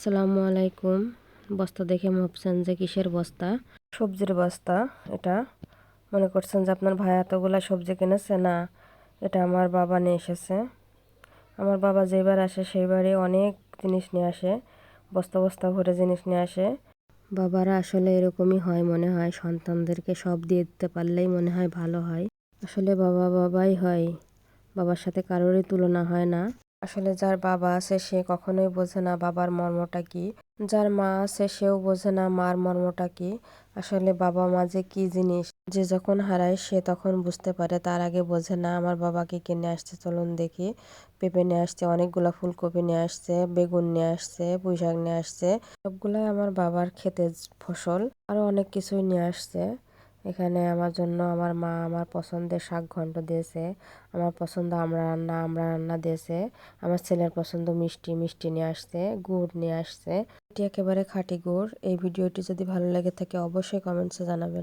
আসসালামু আলাইকুম। বস্তা দেখে ভাবছেন যে কিসের বস্তা? সবজির বস্তা এটা। মনে করছেন যে আপনার ভাই এতগুলা সবজি কিনেছে না এটা আমার বাবা নিয়ে এসেছে। আমার বাবা যেবার আসে সেইবারে অনেক জিনিস নিয়ে আসে বস্তা বস্তা ভরে জিনিস নিয়ে আসে। বাবারা আসলে এরকমই হয় মনে হয় সন্তানদেরকে সব দিয়ে দিতে পারলেই মনে হয় ভালো হয়। আসলে বাবা বাবাই হয় বাবার সাথে কারোরই তুলনা হয় না। আসলে যার বাবা আছে সে কখনোই বোঝে না বাবার মর্মটা কি। যার মা আছে সেও বোঝে না মার মর্মটা কি। আসলে বাবা মা যে কি জিনিস, যে যখন হারায় সে তখন বুঝতে পারে, তার আগে বোঝে না আমার বাবাকে কিনে আসছে, চলুন দেখি। পেঁপে নিয়ে আসছে, অনেকগুলো ফুলকপি নিয়ে আসছে, বেগুন নিয়ে আসছে পুঁই শাক নিয়ে আসছে, সবগুলাই আমার বাবার খেতে ফসল, আরও অনেক কিছুই নিয়ে আসছে। এখানে আমার জন্য আমার মা আমার পছন্দের শাক ঘন্ট দিয়েছে। আমার পছন্দ আমরা রান্না আমরা রান্না দিয়েছে। আমার ছেলের পছন্দ মিষ্টি মিষ্টি নিয়ে আসছে, গুড় নিয়ে আসছে। এটি একেবারে খাঁটি গুড়। এই ভিডিওটি যদি ভালো লেগে থাকে অবশ্যই কমেন্টসে জানাবেন।